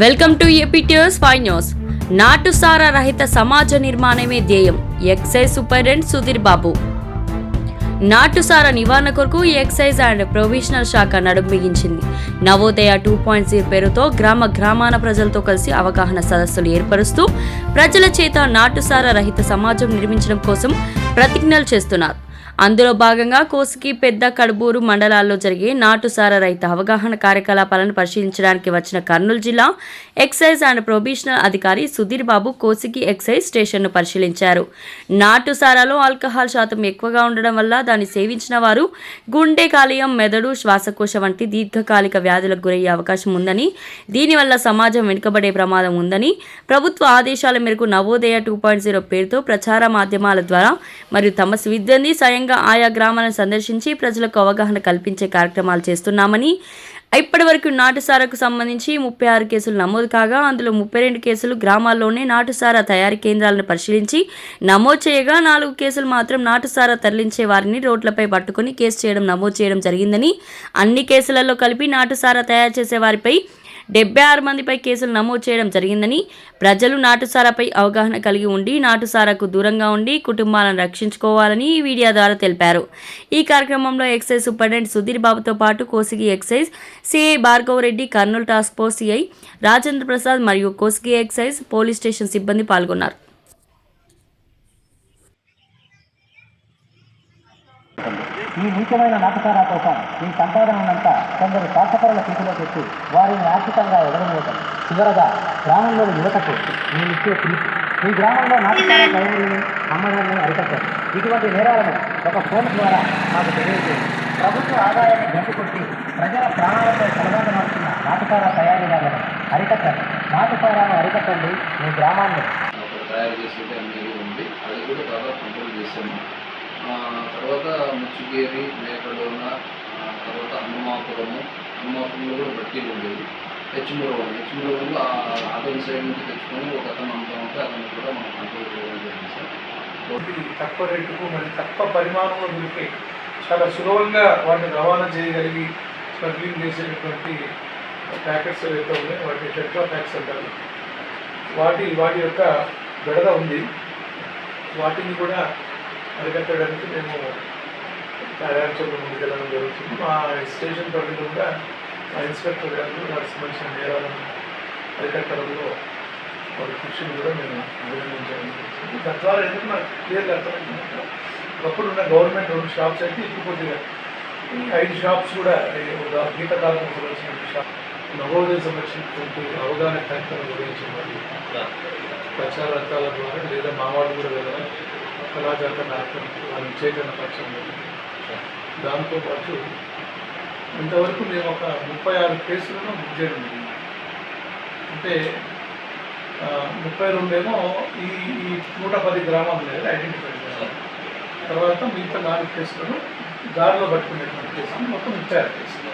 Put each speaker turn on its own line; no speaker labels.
Welcome to APTS five news. నాటుసారా రహిత సమాజ నిర్మాణమే ధ్యేయం ఎక్సైజ్ సూపరింటెండెంట్ సుధీర్ బాబు. నాటుసార నివారణ కొరకు ఎక్సైజ్ అండ్ ప్రొవిషనల్ శాఖ నడుము బిగించింది నవోదయ టూ పాయింట్ జీరో పేరుతో గ్రామ గ్రామాన ప్రజలతో కలిసి అవగాహన సదస్సులు ఏర్పరుస్తూ ప్రజల చేత నాటుసార రహిత సమాజం నిర్మించడం కోసం ప్రతిజ్ఞలు చేస్తున్నారు. అందులో భాగంగా కోసికి పెద్ద కడుబూరు మండలాల్లో జరిగే నాటుసార రైతు అవగాహన కార్యకలాపాలను పరిశీలించడానికి వచ్చిన కర్నూలు జిల్లా ఎక్సైజ్ అండ్ ప్రొబిషనల్ అధికారి సుధీర్ బాబు కోసికి ఎక్సైజ్ స్టేషన్ను పరిశీలించారు. నాటుసారాలో ఆల్కహాల్ శాతం ఎక్కువగా ఉండడం వల్ల దాన్ని సేవించిన వారు గుండె కాలేయం మెదడు శ్వాసకోశ వంటి దీర్ఘకాలిక వ్యాధులకు గురయ్యే అవకాశం ఉందని దీనివల్ల సమాజం వెనుకబడే ప్రమాదం ఉందని ప్రభుత్వ ఆదేశాల మేరకు నవోదయ టూ పాయింట్ జీరో పేరుతో ప్రచార మాధ్యమాల ద్వారా మరియు తమ సిబ్బంది స్వయంగా ఆయా గ్రామాలను సందర్శించి ప్రజలకు అవగాహన కల్పించే కార్యక్రమాలు చేస్తున్నామని ఇప్పటి వరకు నాటుసారకు సంబంధించి ముప్పై ఆరు కేసులు నమోదు కాగా అందులో ముప్పై రెండు కేసులు గ్రామాల్లోనే నాటుసారా తయారీ కేంద్రాలను పరిశీలించి నమోదు చేయగా నాలుగు కేసులు మాత్రం నాటుసారా తరలించే వారిని రోడ్లపై పట్టుకుని కేసు చేయడం నమోదు చేయడం జరిగిందని అన్ని కేసులలో కలిపి నాటుసారా తయారు చేసే వారిపై డెబ్బై ఆరు మందిపై కేసులు నమోదు చేయడం జరిగిందని ప్రజలు నాటుసారాపై అవగాహన కలిగి ఉండి నాటుసారాకు దూరంగా ఉండి కుటుంబాలను రక్షించుకోవాలని ఈ వీడియో ద్వారా తెలిపారు. ఈ కార్యక్రమంలో ఎక్సైజ్ సూపరింటెండెంట్ సుధీర్ బాబుతో పాటు Kosigi excise CI Bhargav Reddy Kurnool task force CI Rajendra Prasad మరియు కోసిగి ఎక్సైజ్ పోలీస్ స్టేషన్ సిబ్బంది పాల్గొన్నారు.
ఈ నీచమైన నాటకాల కోసం ఈ సంపాదనంతా కొందరు స్వార్థపరుల చేతిలో పెట్టి వారిని ఆర్థికంగా ఎగరవేయటం చివరగా గ్రామంలోని యువతకు నేను ఇచ్చే పిలుపు ఈ గ్రామంలో నాటకాల తయారీని అమ్మడాన్ని అరికట్టారు. ఇటువంటి నేరాలను ఒక ఫోన్ ద్వారా మాకు తెలియజేయండి. ప్రభుత్వ ఆదాయాన్ని గంటుకొట్టి ప్రజల ప్రాణాలపై కలగాటమాడుతున్న నాటకాల తయారీదారులను అరికట్టండి నాటకాలను అరికట్టండి మీ గ్రామాన్ని.
తయారు చేసేది అనేది ఉంది. అది కూడా బాగా కంట్రోల్ చేసాము తర్వాత ముచ్చుగేరి మేకడోన తర్వాత హనుమాపురము. హనుమాపురంలో కూడా బట్టీలు ఉండేవి హెచ్మురవరం. ఆ అతని సైడ్ నుంచి తెచ్చుకొని ఒక అతను అంతా ఉంటే అతను కూడా మనం కంట్రోల్ చేయడం జరిగింది సార్.
తక్కువ రేటుకు మరి తక్కువ పరిమాణంలో దొరికే చాలా సులభంగా వాటిని రవాణా చేయగలిగి స్మగ్లింగ్ చేసేటటువంటి ప్యాకెట్స్ ఏవైతే ఉన్నాయో వాటి టెట్రా ప్యాక్స్ అంటారు. వాటి వాటి యొక్క బెడద ఉంది. వాటిని కూడా అరికట్టడానికి మేము కార్యాచరణ ముందుకెళ్ళడం జరుగుతుంది. మా స్టేషన్ పరిధిలో కూడా మా ఇన్స్పెక్టర్ గారు వారికి సంబంధించిన నేరాలను అరికట్టడంలో వారి కృషిని కూడా మేము అభినందించడం జరుగుతుంది. తద్వారా ఎందుకు నాకు క్లియర్గా అర్థమవుతుందంటే ఒకప్పుడు ఉన్న గవర్నమెంట్ రెండు షాప్స్ అయితే ఇప్పుడు కొద్దిగా ఐదు షాప్స్ కూడా ఒక గీతకాలం సంబంధించిన షాప్ నవోదయ సంబంధించినటువంటి అవగాహన కార్యక్రమం గురించి మరి ప్రచార రకాల ద్వారా లేదా మా వాళ్ళు కూడా వెళ్ళాలి కళాజాత కార్యక్రమం వాళ్ళు చైతన్య పక్షంలో దాంతో పాటు ఇంతవరకు మేము ఒక ముప్పై ఆరు కేసులను బుక్ చేయడం అంటే ముప్పై రెండేమో ఈ ఈ నూట పది గ్రామాల అనేది ఐడెంటిఫై చేయాలి తర్వాత మిగతా నాలుగు కేసులను దారిలో పట్టుకునేటువంటి కేసులు మొత్తం ముప్పై ఆరు కేసులు.